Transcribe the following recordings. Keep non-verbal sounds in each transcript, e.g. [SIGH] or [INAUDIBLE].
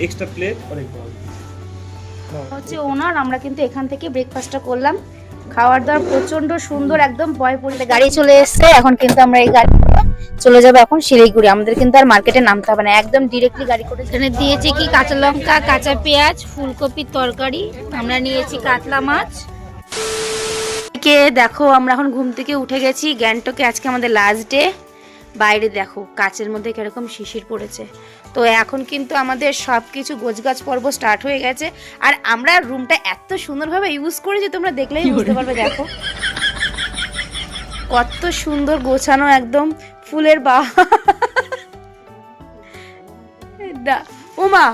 Extra plate और एक ball হচ্ছে ওনার আমরা কিন্তু এখান থেকে ব্রেকফাস্টটা করলাম খাওয়ার দাওয়ার প্রচন্ড সুন্দর একদম ভয় পড়লে গাড়ি চলে এসেছে এখন কিন্তু আমরা এই গাড়ি চলে যাবো এখন শিলিগুড়ি আমাদের কিন্তু আর মার্কেটে নামতে হবে না একদম ডিরেক্টলি গাড়ি করে এখানে দিয়েছে কি কাঁচা লঙ্কা কাঁচা পেঁয়াজ ফুলকপির তরকারি আমরা নিয়েছি কাতলা মাছ কে দেখো আমরা এখন ঘুম থেকে উঠে গেছি গ্যাংটকে আজকে আমাদের লাস্ট ডে বাইরে দেখো কাচের মধ্যে কিরকম শিশির পড়েছে তো এখন কিন্তু আমাদের সব কিছু গোছগাছ পর্ব স্টার্ট হয়ে গেছে। আর আমরা রুমটা এত সুন্দরভাবে ইউজ করেছি তোমরা দেখলেই বুঝতে পারবে দেখো। কত সুন্দর গোছানো একদম ফুলের বা ওমা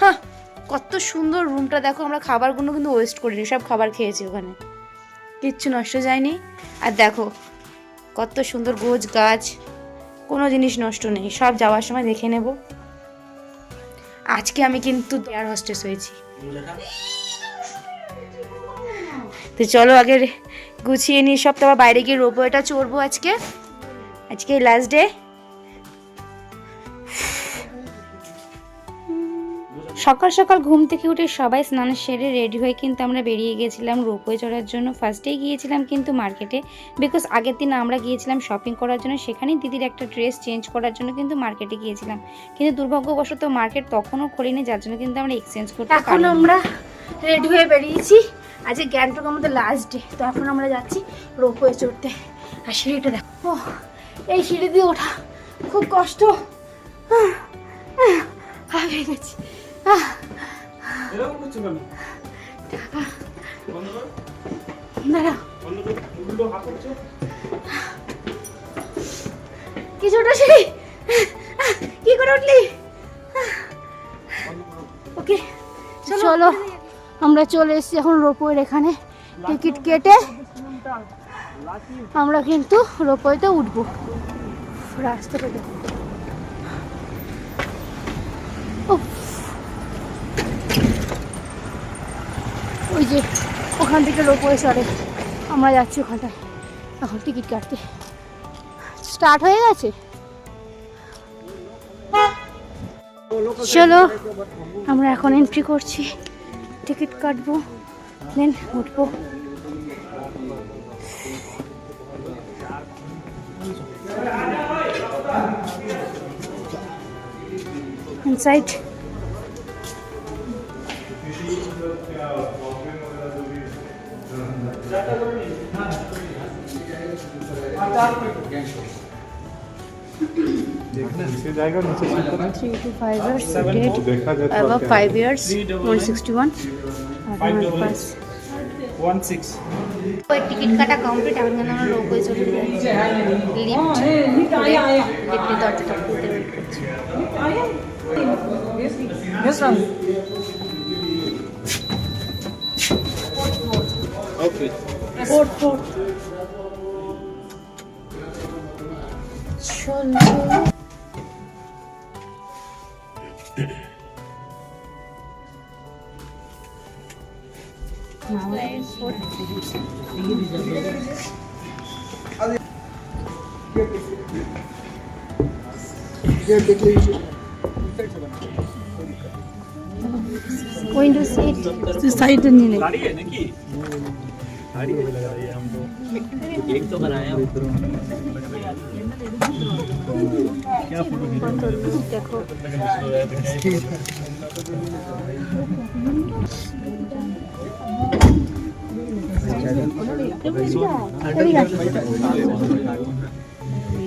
হ্যাঁ কত সুন্দর রুমটা দেখো আমরা খাবারগুলো কিন্তু ওয়েস্ট করিনি সব খাবার খেয়েছি ওখানে। কিচ্ছু নষ্ট যায়নি। আর দেখো কত সুন্দর গোছ গাছ কোনো জিনিস নষ্ট নেই সব যাওয়ার সময় দেখে নেব। আজকে আমি কিন্তু এয়ার হস্টেস হয়েছি। তো চলো আগে গুছিয়ে নিয়ে সব তারপর বাইরে গিয়ে রোবো এটা চড়বো আজকে। আজকে লাস্ট ডে সকাল সকাল ঘুম থেকে উঠে সবাই স্নান সেরে রেডি হয়ে কিন্তু আমরা বেরিয়ে গেছিলাম রোপওয়ে চড়ার জন্য। ফার্স্টেই গিয়েছিলাম কিন্তু মার্কেটে বিকজ আগের দিন আমরা গিয়েছিলাম শপিং করার জন্য, সেখানেই দিদির একটা ড্রেস চেঞ্জ করার জন্য কিন্তু মার্কেটে গিয়েছিলাম। কিন্তু দুর্ভাগ্যবশত মার্কেট তখনও খোলেনি, যার জন্য কিন্তু আমরা এক্সচেঞ্জ করতে এখন আমরা রেডি হয়ে বেরিয়েছি। আজকে গ্যাংটক আমাদের লাস্ট ডে তো এখন আমরা যাচ্ছি রোপওয়ে চড়তে। আর সিঁড়িটা দেখো। এই সিঁড়ি দিয়ে ওঠা খুব কষ্ট। হাঁপিয়ে গেছি এরকম করছ কেন বন্ধ করো দাঁড়াও বন্ধ করো হাত করছ কিছুটা আহ, কি করে উঠলি? ওকে চলো আমরা চলে এসেছি এখন রোপওয়ের এখানে। টিকিট কেটে আমরা কিন্তু রোপওয়েতে উঠবো। রাস্তাটা দেখো। যে ওখান থেকে রোপওয়ে চড়ে আমরা যাচ্ছি ওখানটায়। এখন টিকিট কাটতে। স্টার্ট হয়ে গেছে? চলো, আমরা এখন এন্ট্রি করছি। টিকিট কাটবো দেন উঠবো। ইনসাইড तो above five years one sixty one Five double eight. One ticket কাটা কমপ্লিট এখন কিন্তু আমরা রোপওয়ে চলে যাচ্ছি লিফট দরজাটা খুলতে ওয়েট করছি। ওকে চলো উইন্ডো সিট সাইড नहीं नहीं गाड़ी है ना कि गाड़ी लगा रही है हम लोग केक तो बनाया क्या फोटो देखो देखो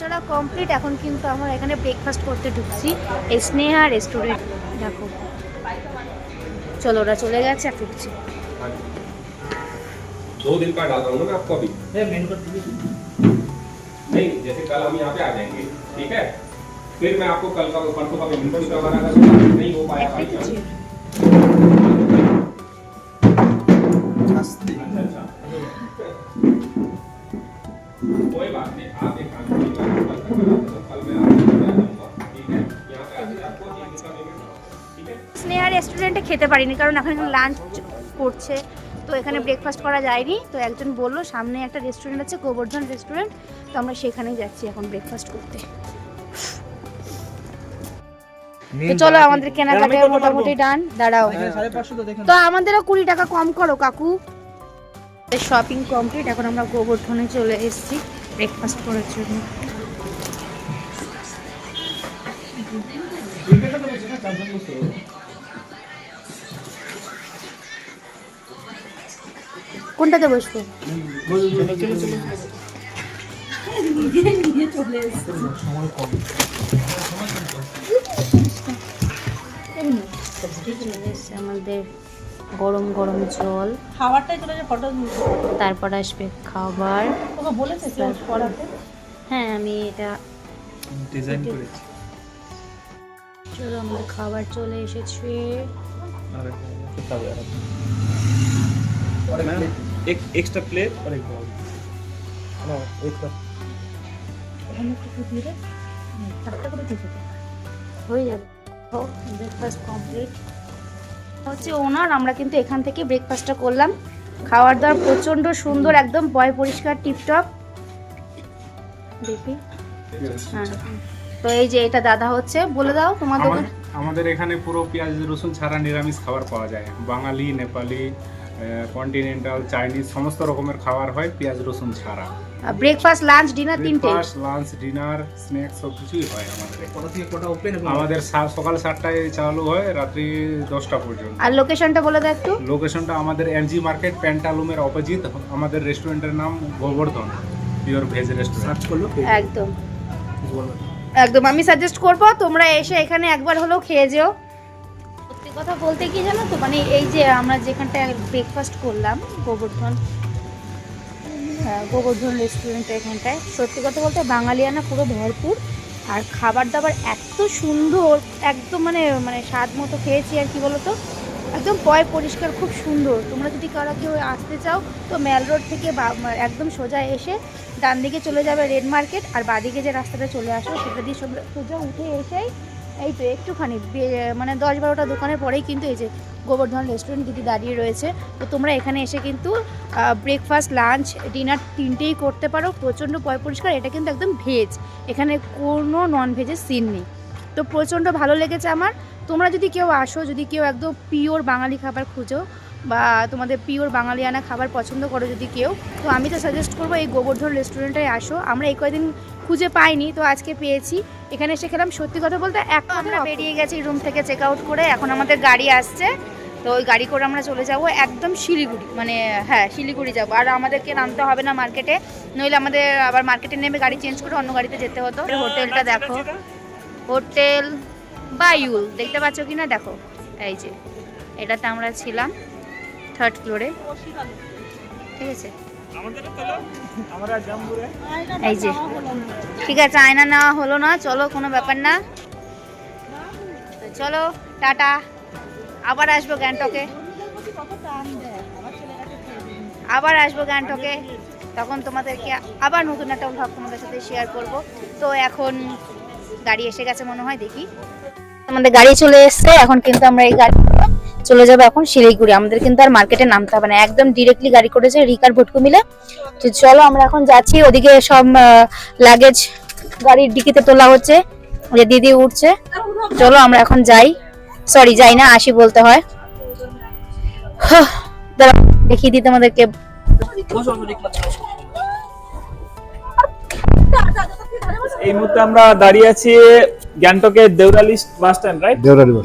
চড়া কমপ্লিট এখন কিন্তু আমরা এখানে ব্রেকফাস্ট করতে ঢুকছি এই স্নেহা রেস্টুরেন্ট দেখো চলো ওরা চলে গেছে আর ঢুকছি दो दिन का डाल रहा हूँ ना मैं आपको अभी नहीं जैसे कल हम यहाँ पे आ जाएंगे ठीक है फिर मैं आपको कल का परसों का पेमेंट भी करवाना अगर नहीं हो पाया भाई একটা কিছু अच्छा अच्छा कोई बात नहीं आप एक काम कीजिए कल तक बना दो कल मैं आपको बता दूंगा ठीक है यहाँ पे आके आपको एक दिन का पेमेंट ठीक है স্নেহা রেস্টুরেন্টে খেতে পারিনি কারণ এখন লাঞ্চ করছে তো এখানে ব্রেকফাস্ট করা যায়নি। তো একজন বলল সামনে একটা রেস্টুরেন্ট আছে গোবর্ধন রেস্টুরেন্ট তো আমরা সেখানেই যাচ্ছি এখন ব্রেকফাস্ট করতে। তো চলো আমাদের কেনাকাটা মোটামুটি ডান দাঁড়াও। তো আমাদেরও কুড়ি টাকা কম করো কাকু। শপিং কমপ্লিট এখন আমরা গোবর্ধনে চলে এসেছি ব্রেকফাস্ট করার জন্য। কোনটাতে বসবো? আমাদের গরম গরম জল। তারপর আসবে খাবার। বলেছে হ্যাঁ আমি এটা চলো আমাদের খাবার চলে এসেছে। एक एक्स्ट्रा प्लेट और एक बाउल ना एक कप ওখানে একটু দিয়ে দে চারটা করে দিয়ে দে হয়ে যাবে ব্রেকফাস্ট কমপ্লিট হচ্ছে ওনার আমরা কিন্তু এখান থেকে ব্রেকফাস্টটা করলাম খাওয়ার দাওয়ার প্রচণ্ড সুন্দর একদম পয় পরিষ্কার টিপটপ দেখি হ্যাঁ তো এই যে এটা দাদা হচ্ছে বলে দাও তোমার দোকান আমাদের- আমাদের এখানে পুরো পেঁয়াজ রসুন ছাড়া নিরামিষ খাবার পাওয়া যায় বাঙালি নেপালি কন্টিনেন্টাল চাইনিজ সমস্ত রকমের খাবার হয় পেঁয়াজ রসুন ছাড়া। ব্রেকফাস্ট লাঞ্চ ডিনার তিনটে? ব্রেকফাস্ট লাঞ্চ ডিনার স্ন্যাক্স সব কিছুই হয় আমাদের এখানে। আমাদের সা- সকাল সাতটায় চালু হয় রাত্রি দশটা পর্যন্ত। আর লোকেশনটা বলে দাও একটু। লোকেশনটা আমাদের এনজি মার্কেট প্যান্টালুমের অপোজিট। আমাদের রেস্টুরেন্টের নাম গোবর্ধন পিওর ভেজ রেস্টুরেন্ট একদম। একদম আমি সাজেস্ট করব তোমরা এসে এখানে একবার হলেও খেয়ে যেও। কথা বলতে কি জানো তো? মানে এই যে আমরা যেখানটায় ব্রেকফাস্ট করলাম গোবর্ধন হ্যাঁ, গোবর্ধন রেস্টুরেন্টে এখানটায়। সত্যি কথা বলতে বাঙালিয়ানা পুরো ভরপুর। আর খাবার দাবার এত সুন্দর একদম মানে মানে স্বাদ মতো খেয়েছি আর কি বলতো? একদম পয় পরিষ্কার খুব সুন্দর। তোমরা যদি কারও কেউ আসতে চাও তো মেল রোড থেকে একদম সোজা এসে ডান দিকে চলে যাবে রেড মার্কেট আর বাদিকে যে রাস্তাটা চলে আসো সেটা দিয়ে সোজা উঠে এসেই এই তো একটুখানি মানে দশ বারোটা দোকানের পরেই কিন্তু এই যে গোবর্ধন রেস্টুরেন্ট দিদি দাঁড়িয়ে রয়েছে। তো তোমরা এখানে এসে কিন্তু ব্রেকফাস্ট লাঞ্চ ডিনার তিনটেই করতে পারো। প্রচণ্ড পয় পরিষ্কার, এটা কিন্তু একদম ভেজ এখানে কোনো নন ভেজের সিন নেই। তো প্রচণ্ড ভালো লেগেছে আমার। তোমরা যদি কেউ আসো, যদি কেউ একদম পিওর বাঙালি খাবার খুঁজো বা তোমাদের পিওর বাঙালিয়ানা খাবার পছন্দ করো যদি কেউ তো আমি তো সাজেস্ট করব এই গোবর্ধন রেস্টুরেন্টে আসো। আমরা এই কয়দিন খুঁজে পাইনি তো আজকে পেয়েছি। এখানে এসে খেলাম সত্যি কথা বলতে এক আমরা বেরিয়ে গেছি রুম থেকে চেক আউট করে এখন আমাদের গাড়ি আসছে। তো ওই গাড়ি করে আমরা চলে যাব একদম শিলিগুড়ি মানে হ্যাঁ শিলিগুড়ি যাব। আর আমাদেরকে নামতে হবে না মার্কেটে নইলে আমাদের আবার মার্কেটে নেমে গাড়ি চেঞ্জ করে অন্য গাড়িতে যেতে হতো। হোটেলটা দেখো। হোটেল বায়ুল দেখতে পাচ্ছ কি না দেখো এই যে এটাতে আমরা ছিলাম। থার্ড ফ্লোরে। ঠিক আছে। এই যে, ঠিক আছে, আয়না নেওয়া হলো না, চলো, কোনো ব্যাপার না। চলো, টাটা। আবার আসব গ্যাংটকে। আবার আসব গ্যাংটকে। তখন তোমাদেরকে আবার নতুন একটা ভাব তোমাদের সাথে শেয়ার করব। তো এখন গাড়ি এসে গেছে মনে হয়, দেখি। আমাদের গাড়ি চলে এসছে, এখন কিন্তু আমরা এই গাড়ি চলে যাব এখন শিলিগুড়ি। আমাদের কিন্তু আর মার্কেটে নামতে হবে না। একদম ডিরেক্টলি গাড়ি করেছে রিকার ভটকু মিলে। তো চলো আমরা এখন যাচ্ছি। ওদিকে সব লাগেজ গাড়ির ডিকিতে তোলা হচ্ছে। যে দিদি উঠছে। চলো আমরা এখন যাই। সরি যাই না আসি বলতে হয়। দেখিয়ে দিই তোমাদেরকে। এই মুহূর্তে আমরা দাঁড়িয়ে আছি গ্যাংটকের Deorali bus stand right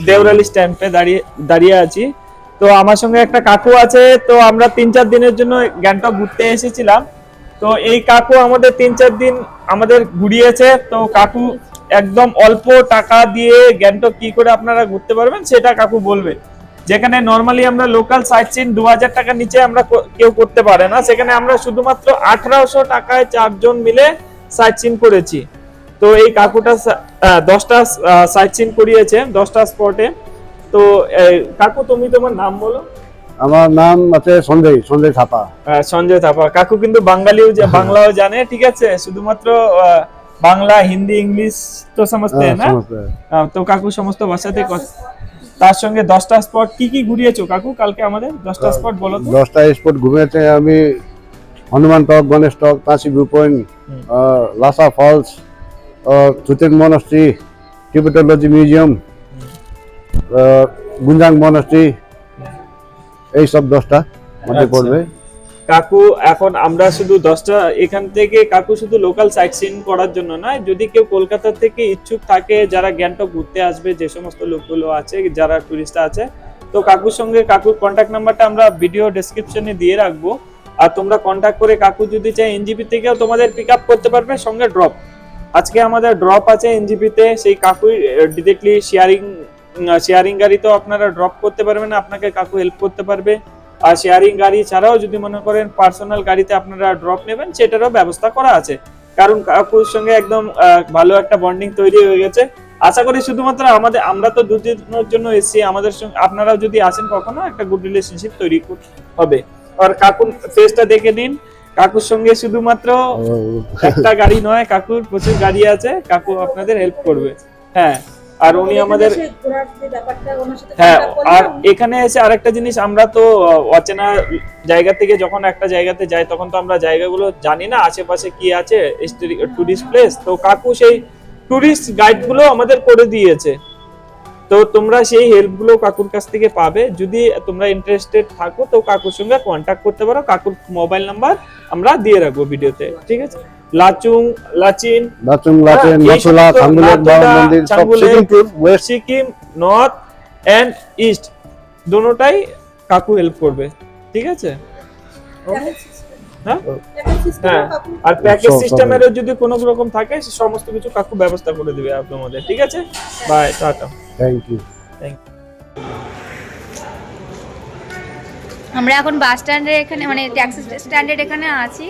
Deorali স্ট্যান্ডে দাঁড়িয়ে দাঁড়িয়ে আছি। তো আমার সঙ্গে একটা কাকু আছে তো আমরা তিন চার দিনের জন্য গ্যাংটক ঘুরতে এসেছিলাম। তো এই কাকু আমাদের তিন চার দিন আমাদের ঘুরিয়েছে। তো কাকু একদম অল্প টাকা দিয়ে গ্যাংটক কি করে আপনারা ঘুরতে পারবেন সেটা কাকু বলবে। যেখানে নর্মালি আমরা লোকাল সাইট সিন দু হাজার টাকার নিচে আমরা কেউ করতে পারে না। সেখানে আমরা শুধুমাত্র আঠারোশো টাকায় চারজন মিলে সাইট সিন করেছি। তো এই কাকুটা দশটা সাইট সিন করিয়েছে দশটা স্পটে তো কাকু তুমি তোমার নাম বলো। আমার নাম আছে সঞ্জয় সঞ্জয় থাপা। সঞ্জয় থাপা। কাকু কিন্তু বাঙালিও [LAUGHS] বাংলাও জানে ঠিক আছে? শুধুমাত্র বাংলা হিন্দি ইংলিশ তো সমস্ত হ্যাঁ, না? তো কাকু সমস্ত ভাষাতে কথা- তার সঙ্গে দশটা স্পট কি কি ঘুরিয়েছো কাকু কালকে আমাদের? দশটা স্পট বলো দশটা স্পট ঘুমিয়েছে আমি Hanuman Tok Ganesh Tok Kashi view point. Lasa falls Thuten monastery tibetology museum Gonjang monastery এই সব দশটা মধ্যে আচ্ছা। পড়বে। কাকু এখন আমরা শুধু দশটা এখান থেকে কাকু শুধু লোকাল সাইট সিন করার জন্য নয় যদি কেউ কলকাতা থেকে ইচ্ছুক থাকে যারা গ্যাংটক ঘুরতে আসবে যে সমস্ত লোকগুলো আছে যারা টুরিস্ট আছে তো কাকুর সঙ্গে কাকুর কন্ট্যাক্ট নাম্বারটা আমরা ভিডিও ডেসক্রিপশনে দিয়ে রাখব। আর তোমরা কন্ট্যাক্ট করে কাকু যদি চাই এনজিপি থেকেও তোমাদের পিক আপ করতে পারবে, সঙ্গে ড্রপ আজকে আমাদের ড্রপ আছে এনজিপিতে সেই কাকুই ডিরেক্টলি শেয়ারিং শেয়ারিং গাড়িতেও আপনারা ড্রপ করতে পারবেন, আপনাকে কাকু হেল্প করতে পারবে। আর শেয়ারিং গাড়ি ছাড়াও যদি মনে করেন পার্সোনাল গাড়িতে আপনারা ড্রপ নেবেন, সেটারও ব্যবস্থা করা আছে। কারণ কাকুর সঙ্গে একদম ভালো একটা বন্ডিং তৈরি হয়ে গেছে। আশা করি শুধুমাত্র আমাদের, আমরা তো দুদিনের জন্য এসেছি, আমাদের সঙ্গে, আপনারাও যদি আসেন কখনো, একটা গুড রিলেশনশিপ তৈরি হবে। আর কাকুর ফেসটা দেখে নিন। কাকুর সঙ্গে শুধুমাত্র একটা গাড়ি নয় কাকুর প্রচুর গাড়ি আছে কাকু আপনাদের হেল্প করবে। হ্যাঁ আর উনি আমাদের হ্যাঁ আর এখানে এসে আরেকটা জিনিস আমরা তো অচেনা জায়গা থেকে যখন একটা জায়গাতে যাই তখন তো আমরা জায়গাগুলো জানি না আশেপাশে কি আছে টুরিস্ট প্লেস তো কাকু সেই টুরিস্ট গাইডগুলো আমাদের করে দিয়েছে। তো তোমরা সেই হেল্পগুলো কাকুর কাছ থেকে পাবে। যদি তোমরা ইন্টারেস্টেড থাকো তো কাকুর সঙ্গে কন্ট্যাক্ট করতে পারো। কাকুর মোবাইল নাম্বার আমরা দিয়ে রাখব ভিডিওতে ঠিক আছে? লাচুং লাচিন লাচুং লাচেন হ্যাঁ, থাঙ্গুলের বাবা মন্দির সব সিকিমপুর west Sikkim north and east দোনোটাই কাকু হেল্প করবে ঠিক আছে? হ্যাঁ? হ্যাঁ আর প্যাকেজ সিস্টেমেরও যদি কোনো রকম থাকে সে সমস্ত কিছু কাকু ব্যবস্থা করে দিবে আপনাদের ঠিক আছে? By tata. থ্যাংক ইউ আমরা এখন বাস স্ট্যান্ডের এখানে মানে ট্যাক্সি স্ট্যান্ডের এখানে আছি।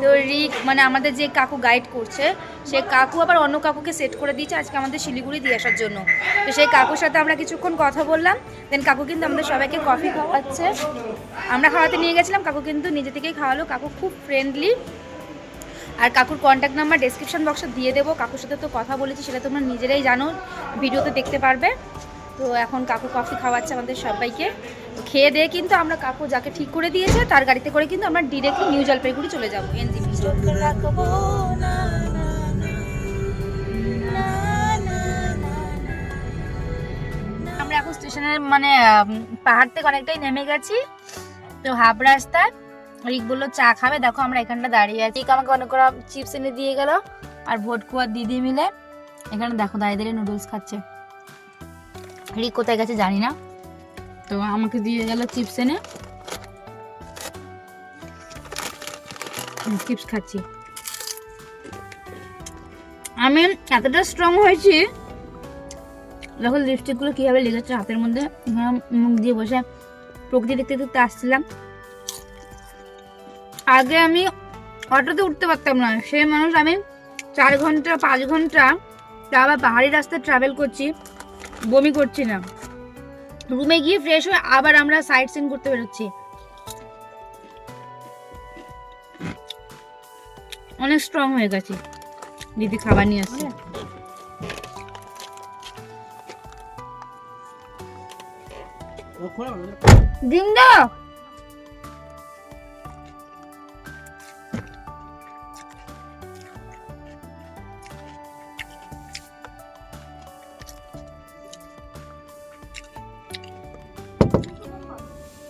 তো রিক মানে আমাদের যে কাকু গাইড করছে সে কাকু আবার অন্য কাকুকে সেট করে দিয়েছে আজকে আমাদের শিলিগুড়ি দিয়ে আসার জন্য। তো সেই কাকুর সাথে আমরা কিছুক্ষণ কথা বললাম দেন কাকু কিন্তু আমাদের সবাইকে কফি খাওয়াচ্ছে। আমরা খাওয়াতে নিয়ে গেছিলাম কাকু কিন্তু নিজে থেকেই খাওয়ালো। কাকু খুব ফ্রেন্ডলি আর কাকুর কন্ট্যাক্ট নাম্বার ডেসক্রিপশন বক্সে দিয়ে দেবো। কাকুর সাথে তো কথা বলেছি, সেটা তোমরা নিজেরাই জানো, ভিডিওতে দেখতে পারবে। তো এখন কাকু কফি খাওয়াচ্ছে আমাদের সবাইকে। খেয়ে দিয়ে কিন্তু আমরা কাকু যাকে ঠিক করে দিয়েছে, তার গাড়িতে করে কিন্তু আমরা ডিরেক্টলি নিউ জলপাইগুড়ি চলে যাব এনজিপি আমরা এখন স্টেশনের মানে পাহাড় থেকে অনেকটাই নেমে গেছি। তো হাফ রাস্তায় রিক বলল, চা খাবে? দেখো আমরা এখানটা দাঁড়িয়ে আছি। আমাকে অনেক করা চিপস এনে দিয়ে গেল আর ভোটকু আর দিদি মিলে এখানে দেখো দাঁড়িয়ে দাঁড়িয়ে নুডলস খাচ্ছে। রিক কোথায় গেছে জানি না। তো আমাকে দিয়ে গেল চিপস এনে। চিপস খাচ্ছি। আমি এতটা স্ট্রং হয়েছি দেখো লিপস্টিকগুলো কীভাবে লেগেছে হাতের মধ্যে মুখ দিয়ে বসে প্রকৃতি দেখতে দেখতে আসছিলাম আগে আমি অটোতে উঠতে পারতাম না। সে মানুষ আমি চার ঘণ্টা পাঁচ ঘণ্টা তা আবার পাহাড়ি রাস্তায় ট্রাভেল করছি বমি করছি না। রুমে গিয়ে ফ্রেশ হয়ে আবার আমরা সাইট সিন করতে বেরোচ্ছি। অনেক স্ট্রং হয়ে গেছি। দিদি খাবার নিয়ে আসছে। ডিম দাও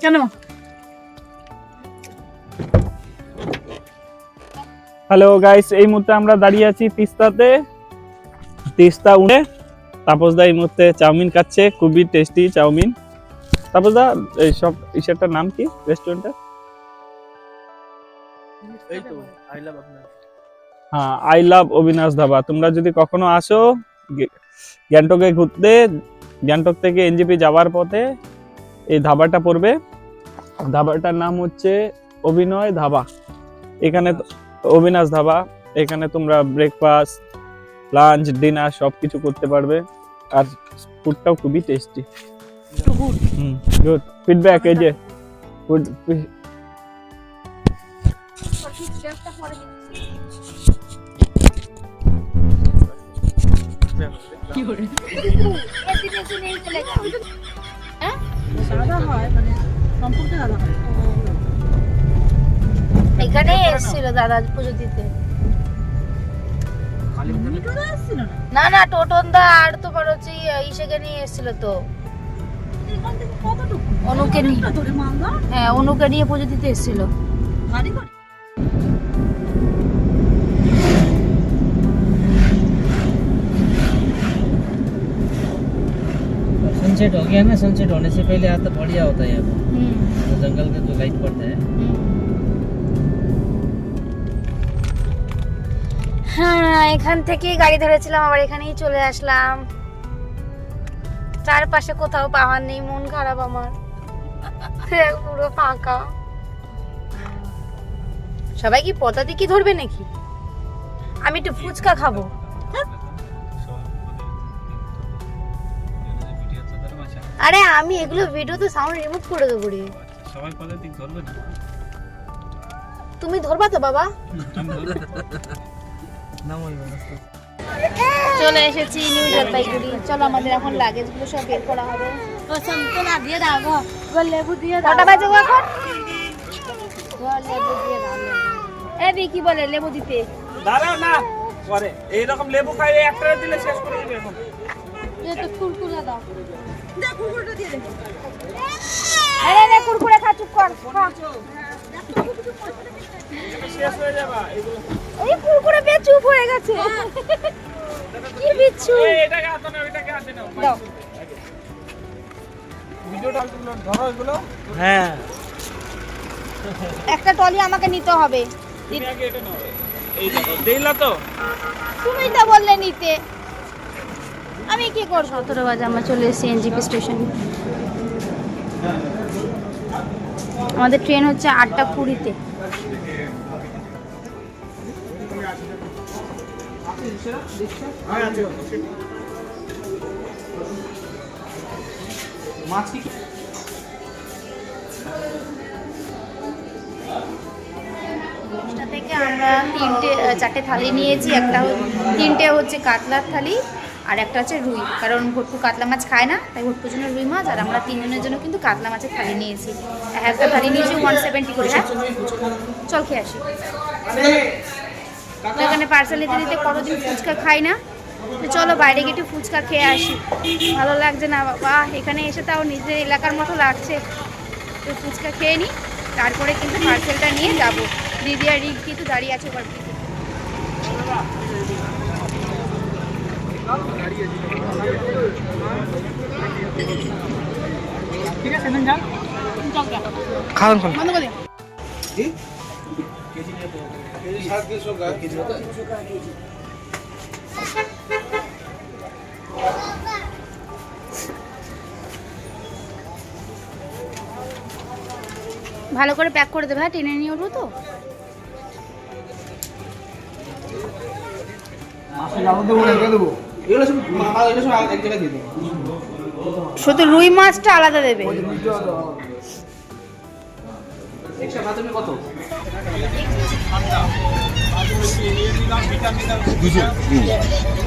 কেন? হ্যালো গাইস এই মুহূর্তে আমরা দাঁড়িয়ে আছি তিস্তাতে। তিস্তা উঠে তাপস দা এই মুহূর্তে চাউমিন খাচ্ছে খুবই টেস্টি চাউমিন। তাপস দা এই সব ইসেরটার নাম কি? রেস্টুরেন্টের হ্যাঁ আই লাভ অবিনাশ ধাবা। তোমরা যদি কখনো আসো গ্যাংটকে ঘুরতে গ্যাংটক থেকে এনজিপি যাওয়ার পথে এই ধাবাটা পড়বে। ধাবাটার নাম হচ্ছে অভিনয় ধাবা। এখানে তো- অবিনাশ ধাবা এখানে তোমরা ব্রেকফাস্ট লাঞ্চ ডিনার সব কিছু করতে পারবে। আর ফুডটাও খুবই টেস্টি গুড ফিডব্যাক এই যে ফুড দাদা হয়? এখানে এসেছিল দাদা পুজো দিতে। না না টোটন দা আর তোমার হচ্ছে ইসেকে নিয়ে এসেছিল তো। অনুকে নিয়ে। হ্যাঁ অনুকে নিয়ে পুজো দিতে এসেছিল। सनसेट हो गया ना सनसेट होने से पहले आता बढ़िया होता है यहाँ पे। হুম तो जंगल का जो लाइट पड़ता है হ্যাঁ এখান থেকে গাড়ি ধরেছিলাম আবার এখানেই চলে আসলাম চারপাশে কোথাও পাওয়ার নেই মন খারাপ আমার পুরো ফাঁকা সবাই কি পতাতি কি ধরবে নাকি আমি একটু ফুচকা খাবো আরে আমি এগুলো ভিডিও তো সাউন্ড রিমুভ করে দেব রে। সবাই কথা ঠিক ধরবে না। তুমি ধরবা তো বাবা। না মই চলে এসেছি নিউ জলপাইগুড়ি। চলো আমাদের এখন লাগেজগুলো সব বের করা হবে। সন্তলা দিয়ে দাও গো। এবার লেবু দিয়ে দাও। কটা বাজে গো এখন? লেবু দিয়ে দাও। এ কি বলে লেবু দিতে। দাঁড়াও না। পরে। এই রকম লেবু খাইয়ে একটা দিলে শেষ করে দিবে এখন। কুরকুরে দাও। দে কুরকুরেটা দিয়ে দে। আরে রে কুরকুরে খা চুপ কর শেষ হয়ে যাবে এই কুরকুরে বে চুপ হয়ে গেছে। কি বিচ্ছু। এটাকে হাতে নাও এটাকে হাতে নাও। দাও। ভিডিওটা ধরো এগুলো। হ্যাঁ। একটা টলি আমাকে নিতে হবে। তুমি আগে এটা নাও। এই দেখো দিলা তো। তুমি তো বললে নিতে। আমি কি করব? সতেরো বাজে আমরা চলে এসেছি এনজিপি স্টেশন। আমাদের ট্রেন হচ্ছে আটটা কুড়িতে। থেকে আমরা তিনটে চারটে থালি নিয়েছি। একটা তিনটে হচ্ছে কাতলার থালি আর একটা হচ্ছে রুই, কারণ ভট্টু কাতলা মাছ খায় না, তাই ভট্টুর জন্য রুই মাছ, আর আমরা তিনজনের জন্য কিন্তু কাতলা মাছের থালি নিয়েছি। একটা থালি নিয়েছি ওয়ান সেভেন্টি করে হ্যাঁ? চল খেয়ে আসি। এখানে পার্সেল নিতে নিতে কতদিন ফুচকা খাই না? চলো বাইরে গিয়ে একটু ফুচকা খেয়ে আসি। ভালো লাগছে না, বাবা, এখানে এসে তাও নিজের এলাকার মতো লাগছে। তো ফুচকা খেয়ে নিই তারপরে কিন্তু পার্সেলটা নিয়ে যাব। দিদি আর রিক কিন্তু দাঁড়িয়ে আছে ওভার খাওয়ান খান ভালো করে প্যাক করে দেবে হ্যাঁ টেনে নিয়ে উঠবো তো? মাসে যাব দেবো দেবো শুধু রুই মাছটা আলাদা দেবে।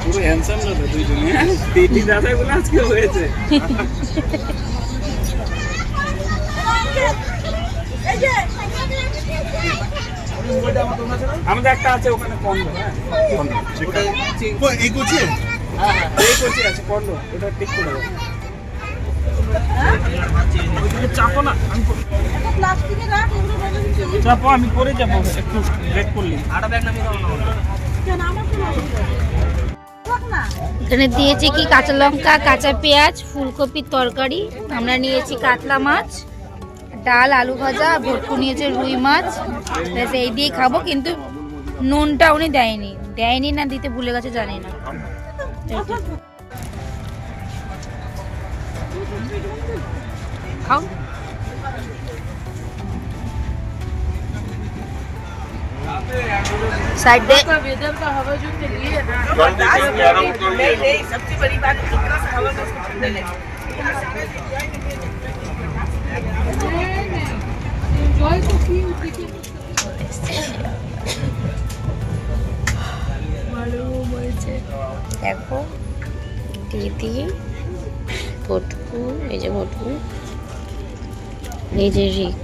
পুরো হ্যান্ডসাম না দুইজনে। তিনটি দাদাগুলো আজকে হয়েছে। আমাদের একটা আছে ওখানে পনেরো হ্যাঁ। আমি করে যাব একটু লেট করলি এখানে দিয়েছে কি, কাঁচা লঙ্কা, কাঁচা পেঁয়াজ, ফুলকপির তরকারি। আমরা নিয়েছি কাতলা মাছ, ডাল, আলু ভাজা ভরপু নিয়েছে রুই মাছ। এই দিয়ে খাব, কিন্তু নুনটা উনি দেয়নি। দেয়নি না, দিতে ভুলে গেছে, জানি না। खाओ साइड दे का वेदर का हवा जो के लिए ना नहीं नहीं सबसे बड़ी बात कितना सा हवा का सुकून ले एंजॉय तो की দেখো দিদি ভটকু এই যে ভটকু এই যে রিক।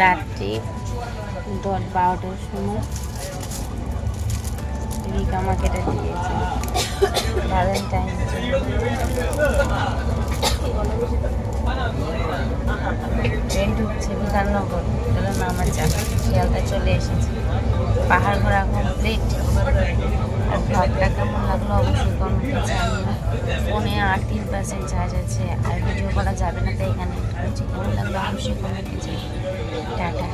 রাত্রি দশ বারোটার সময় রিক আমাকে এটা দিয়েছে। ভ্যালেন্টাইন ট্রেন ঢুকছে, বিধাননগর। গেলাম আমার চাকরি শিয়ালদা চলে এসেছে। পাহাড় ঘোরা কমপ্লিট আর ব্লগটা কেমন লাগল? অবশ্যই কমেন্টে জানিও। ফোনে তিন পার্সেন্ট চার্জ আছে। আর ভিডিও করা যাবে না তো এখানে কেমন লাগল অবশ্যই কমেন্টে জানিও। টাটা।